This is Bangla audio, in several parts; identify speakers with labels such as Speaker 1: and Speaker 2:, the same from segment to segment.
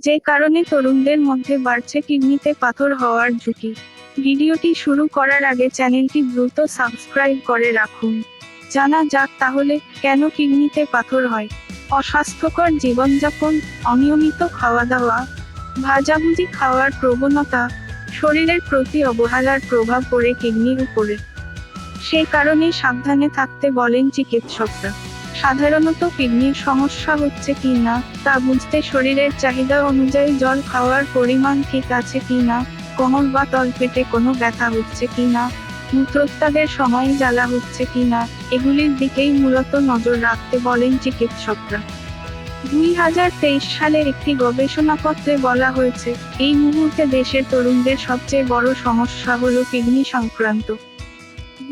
Speaker 1: যে কারণে তরুণদের মধ্যে বাড়ছে কিডনিতে পাথর হওয়ার ঝুঁকি। ভিডিওটি শুরু করার আগে চ্যানেলটি দ্রুত সাবস্ক্রাইব করে রাখুন। জানা যাক তাহলে কেন কিডনিতে পাথর হয়। অস্বাস্থ্যকর জীবনযাপন, অনিয়মিত খাওয়া দাওয়া ভাজাভুজি খাওয়ার প্রবণতা, শরীরের প্রতি অবহেলার প্রভাব পড়ে কিডনির উপরে। সেই কারণে সাবধানে থাকতে বলেন চিকিৎসকরা। সাধারণত কিডনির সমস্যা হচ্ছে কি না, তা বুঝতে শরীরের চাহিদা অনুযায়ী জল খাওয়ার পরিমাণ ঠিক আছে কি না, কোমর বা তলপেটে কোনো ব্যথা হচ্ছে কি না, মূত্রত্যাগের সময় জ্বালা হচ্ছে কি না, এগুলির দিকেই মূলত নজর রাখতে বলেন চিকিৎসকরা। দুই হাজার তেইশ সালে একটি গবেষণাপত্রে বলা হয়েছে, এই মুহূর্তে দেশের তরুণদের সবচেয়ে বড় সমস্যা হলো কিডনি সংক্রান্ত।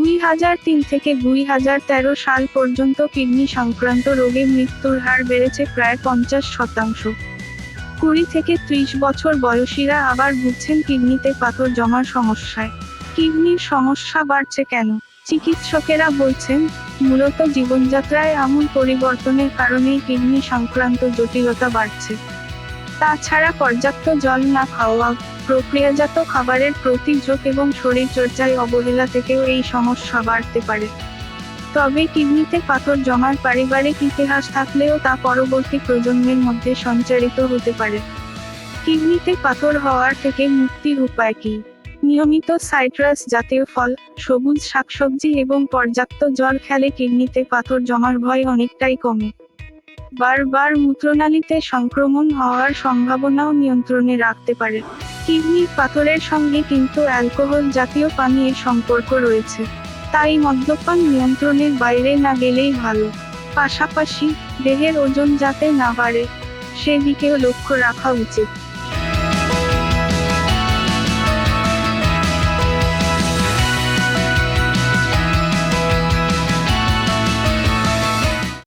Speaker 1: দুই হাজার তিন থেকে দুই হাজার তেরো সাল পর্যন্ত কিডনি সংক্রান্ত রোগে মৃত্যুর হার বেড়েছে প্রায় পঞ্চাশ শতাংশ। কুড়ি থেকে ত্রিশ বছর বয়সীরা আবার ভুগছেন কিডনিতে পাথর জমার সমস্যায়। কিডনির সমস্যা বাড়ছে কেন? চিকিৎসকেরা বলছেন, মূলত জীবনযাত্রায় আমূল পরিবর্তনের কারণেই কিডনি সংক্রান্ত জটিলতা বাড়ছে। তাছাড়া পর্যাপ্ত জল না খাওয়া প্রক্রিয়াজাত খাবারের প্রতি ঝোঁক এবং শরীরচর্চায় অবহেলা থেকেও এই সমস্যা বাড়তে পারে। তবে কিডনিতে পাথর জমার পারিবারিক ইতিহাস থাকলেও তা পরবর্তী প্রজন্মের মধ্যে সঞ্চারিত হতে পারে। কিডনিতে পাথর হওয়ার থেকে মুক্তির উপায় কি? নিয়মিত সাইট্রাস জাতীয় ফল, সবুজ শাকসবজি এবং পর্যাপ্ত জল খেলে কিডনিতে পাথর জমার ভয় অনেকটাই কমে। বারবার মূত্রনালীতে সংক্রমণ হওয়ার সম্ভাবনাও নিয়ন্ত্রণে রাখতে পারে। কিডনির পাথরের সঙ্গে কিন্তু অ্যালকোহল জাতীয় পানীয় সম্পর্ক রয়েছে। তাই মদ্যপান নিয়ন্ত্রণের বাইরে না গেলেই ভালো। পাশাপাশি দেহের ওজন যাতে না বাড়ে, সেদিকেও লক্ষ্য রাখা উচিত।